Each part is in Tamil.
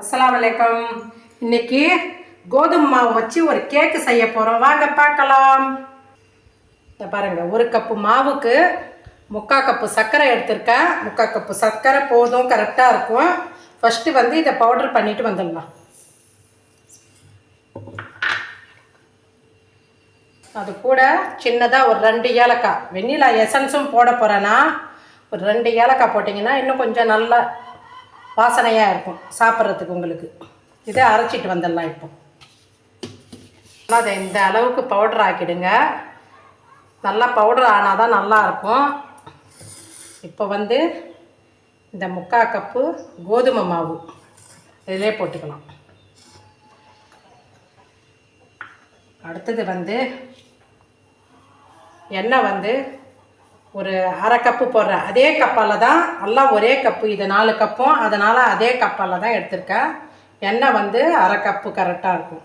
அஸ்லாம் வலைக்கம் இன்னைக்கு கோதுமை மாவு வச்சு ஒரு கேக்கு செய்ய போகிறோம் வாங்க பார்க்கலாம். இதை பாருங்கள் ஒரு கப்பு மாவுக்கு முக்கால் கப்பு சர்க்கரை எடுத்திருக்கேன். முக்கால் கப்பு சர்க்கரை போதும் கரெக்டாக இருக்கும். ஃபஸ்ட்டு வந்து இதை பவுடர் பண்ணிட்டு வந்துடலாம். அது கூட சின்னதாக ஒரு ரெண்டு ஏலக்காய். வெண்ணிலா எசன்ஸும் போட போகிறேன்னா ஒரு ரெண்டு ஏலக்காய் போட்டிங்கன்னா இன்னும் கொஞ்சம் நல்லா வாசனையாக இருக்கும் சாப்பிட்றதுக்கு உங்களுக்கு. இதை அரைச்சிட்டு வந்துடலாம் இப்போ. நல்லா அதை இந்த அளவுக்கு பவுடர் ஆக்கிடுங்க. நல்லா பவுடர் ஆனால் தான் நல்லாயிருக்கும் இப்போ வந்து இந்த முக்கால் கப்பு கோதுமை மாவு. இதிலே போட்டுக்கலாம். அடுத்தது வந்து எண்ணெய் வந்து ஒரு அரை கப்பு போடுறேன் அதே கப்பால் தான் எல்லாம் ஒரே கப்பு இது நாலு கப்பும் அதனால் அதே கப்பால் தான் எடுத்திருக்கேன் எண்ணெய் வந்து அரை கப்பு கரெக்டாக இருக்கும்.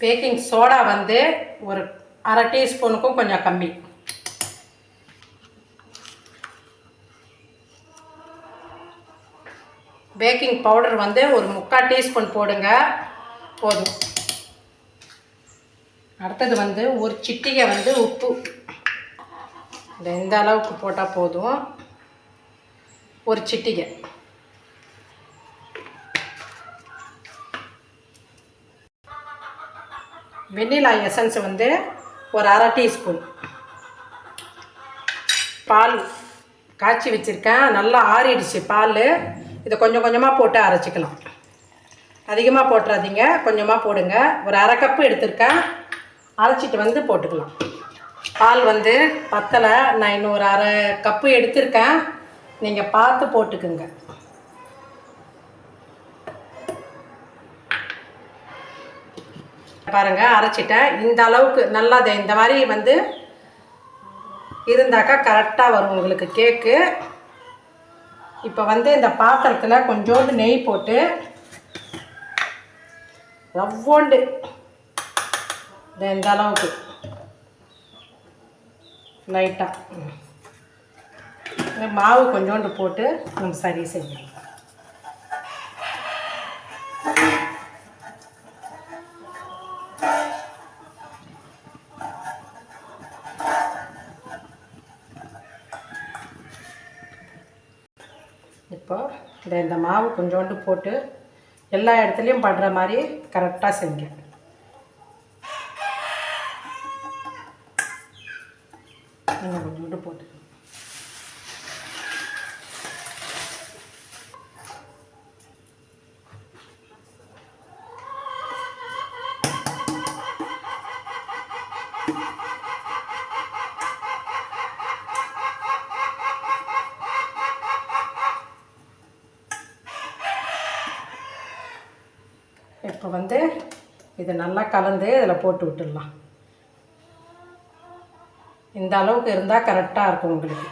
பேக்கிங் சோடா வந்து ஒரு அரை டீஸ்பூனுக்கும் கொஞ்சம் கம்மி. பேக்கிங் பவுடர் வந்து ஒரு முக்கால் டீஸ்பூன் போடுங்க. போதும். அடுத்தது வந்து ஒரு சிட்டிகை வந்து உப்பு. இந்த எந்த அளவுக்கு போட்டால் போதும். ஒரு சிட்டிகை. வெண்ணிலா எசன்ஸ் வந்து ஒரு அரை டீஸ்பூன். பால் காய்ச்சி வச்சுருக்கேன். நல்லா ஆறிடுச்சு பால். இதை கொஞ்சம் கொஞ்சமாக போட்டு அரைச்சிக்கலாம். அதிகமாக போட்டுறாதீங்க. கொஞ்சமாக போடுங்க. ஒரு அரை கப்பு எடுத்திருக்கேன். அரைச்சிட்டு வந்து போட்டுக்கலாம். பால் வந்து பத்தலை. நான் இன்னும் ஒரு அரை கப்பு எடுத்திருக்கேன். நீங்கள் பார்த்து போட்டுக்குங்க. பாருங்கள் அரைச்சிட்டேன். இந்த அளவுக்கு நல்லா இதை இந்த மாதிரி வந்து இருந்தாக்கா கரெக்டாக வரும் உங்களுக்கு கேக்கு இப்போ வந்து இந்த பாத்திரத்தில் கொஞ்சோண்டு நெய் போட்டு ரவ்வோண்டு. இந்த அளவுக்கு? லைட்டாக மாவு கொஞ்சோண்டு போட்டு நம்ம சரி செய்யலாம். இப்போ இந்த இந்த மாவு கொஞ்சோண்டு போட்டு எல்லா இடத்துலையும் படுற மாதிரி கரெக்டாக செஞ்சேன் இன்னும் கொஞ்சோண்டு போட்டு இப்போ வந்து இது நல்லா கலந்து இதில் போட்டு விட்டுடலாம். இந்த அளவுக்கு இருந்தால் கரெக்டாக இருக்கும் உங்களுக்கு.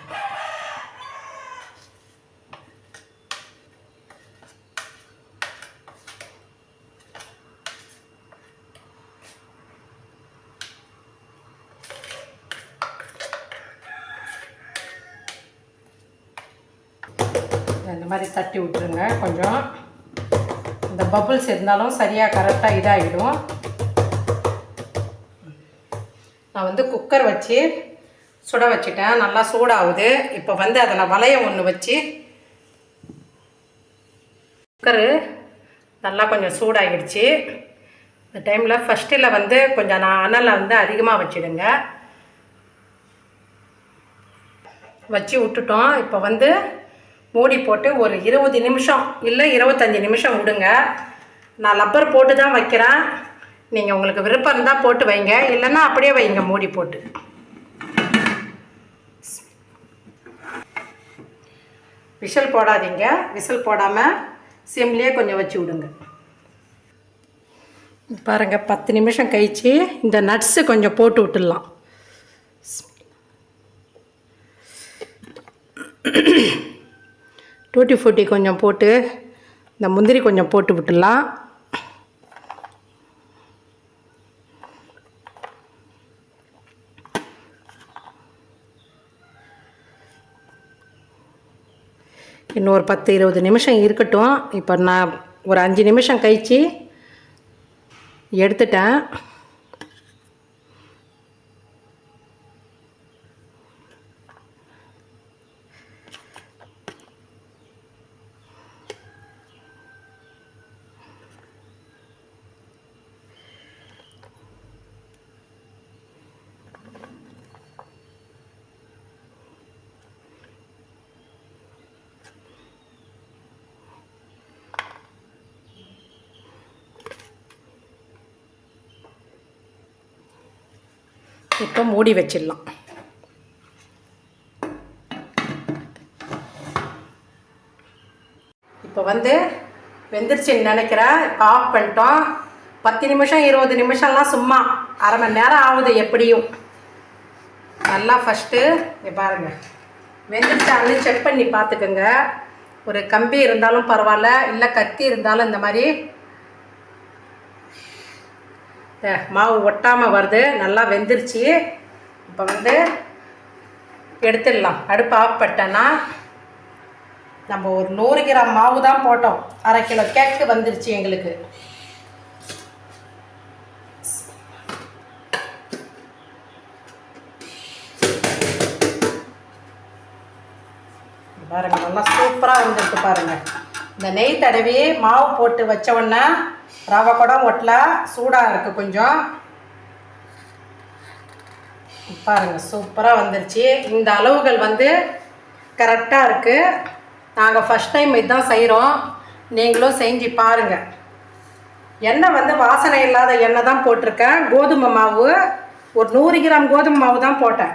இந்த மாதிரி தட்டி விட்டுருங்க கொஞ்சம். இந்த பபுள்ஸ் இருந்தாலும் சரியாக கரெக்டாக இதாகிடும் நான் வந்து குக்கர் வச்சு சுட வச்சுட்டேன். நல்லா சூடாகுது. இப்போ வந்து அதில் வளையம் ஒன்று வச்சு குக்கரு நல்லா கொஞ்சம் சூடாகிடுச்சு. இந்த டைமில் ஃபஸ்ட்டில் வந்து கொஞ்சம் நான் அனலை வந்து அதிகமாக வச்சுடுங்க. வச்சு விட்டுட்டோம். இப்போ வந்து மூடி போட்டு ஒரு இருபது நிமிஷம் இல்லை இருபத்தஞ்சி நிமிஷம் விடுங்க. நான் லப்பர் போட்டு தான் வைக்கிறேன். நீங்கள் உங்களுக்கு விருப்பம் இருந்தால் போட்டு வைங்க. இல்லைன்னா அப்படியே வைங்க மூடி போட்டு. விசில் போடாதீங்க. விசில் போடாமல் சிம்லேயே கொஞ்சம் வச்சு விடுங்க. பாருங்கள் பத்து நிமிஷம் கழித்து இந்த நட்ஸு கொஞ்சம் போட்டு விட்டுடலாம். டூட்டி ஃபூட்டி கொஞ்சம் போட்டு இந்த முந்திரி கொஞ்சம் போட்டு விட்டுடலாம். இன்னும் ஒரு பத்து இருபது நிமிஷம் இருக்கட்டும். இப்போ நான் ஒரு அஞ்சு நிமிஷம் கழித்து எடுத்துட்டேன். இப்போ மூடி வச்சிடலாம். இப்போ வந்து வெந்துருச்சுன்னு நினைக்கிறேன் இப்போ ஆஃப் பண்ணிட்டோம். பத்து நிமிஷம் இருபது நிமிஷம்லாம் சும்மா அரை மணி நேரம் ஆகுது எப்படியும். நல்லா ஃபஸ்ட்டு இங்க பாருங்க. வெந்துருச்சான்னு செக் பண்ணி பார்த்துக்குங்க. ஒரு கம்பி இருந்தாலும் பரவாயில்ல இல்லை கத்தி இருந்தாலும் இந்த மாதிரி மாவு ஒட்டாமல் வருது நல்லா வெந்துருச்சு. இப்போ வந்து எடுத்துடலாம். அடுப்பு ஆஃப் பட்டேன்னா நம்ம ஒரு நூறு கிராம் மாவு தான் போட்டோம். அரை கிலோ கேக்கு வந்துருச்சு எங்களுக்கு. பாருங்கள் பாருங்க நல்லா சூப்பராக வந்துருக்கு பாருங்க. இந்த நெய் தடவி மாவு போட்டு வச்ச உடனே ரவை கூட ஒட்டல சூடாக இருக்குது கொஞ்சம். பாருங்க சூப்பராக வந்துருச்சு. இந்த அளவுகள் வந்து கரெக்டாக இருக்குது நாங்கள் ஃபஸ்ட் டைம் இதுதான் செய்கிறோம் நீங்களும் செஞ்சு பாருங்கள் எண்ணெய் வந்து வாசனை இல்லாத எண்ணெய் தான் போட்டிருக்கேன். கோதுமை மாவு ஒரு நூறு கிராம் கோதுமை மாவு தான் போட்டேன்.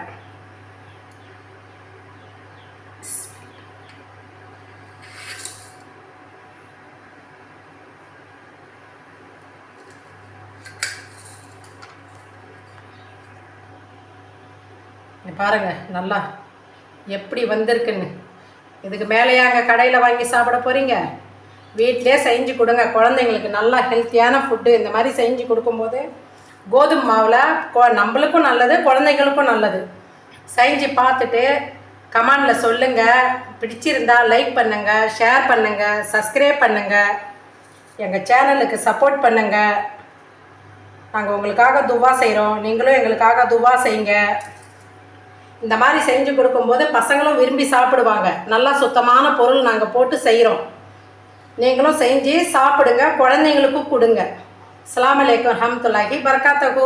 பாருங்கள் பாருங்க நல்லா எப்படி வந்திருக்குன்னு. இதுக்கு மேலேயே அங்கே கடையில் வாங்கி சாப்பிட போகிறீங்க வீட்டிலே செஞ்சு கொடுங்க. குழந்தைங்களுக்கு நல்லா ஹெல்த்தியான ஃபுட்டு இந்த மாதிரி செஞ்சு கொடுக்கும்போது கோதுமை மாவில் நம்மளுக்கும் நல்லது குழந்தைங்களுக்கும் நல்லது. செஞ்சு பார்த்துட்டு கமெண்டில் சொல்லுங்கள் பிடிச்சிருந்தா லைக் பண்ணுங்கள் ஷேர் பண்ணுங்கள் சப்ஸ்கிரைப் பண்ணுங்கள் எங்கள் சேனலுக்கு சப்போர்ட் பண்ணுங்கள் நாங்கள் உங்களுக்காக துவா செய்கிறோம் நீங்களும் எங்களுக்காக துவா செய்யுங்க. இந்த மாதிரி செஞ்சு கொடுக்கும்போது பசங்களும் விரும்பி சாப்பிடுவாங்க. நல்லா சுத்தமான பொருள் நாங்கள் போட்டு செய்கிறோம் நீங்களும் செஞ்சு சாப்பிடுங்க குழந்தைங்களுக்கும் கொடுங்க. அஸ்லாம் வலைக்கம் ரஹமத்துல்லாஹி பரக்காத்தகு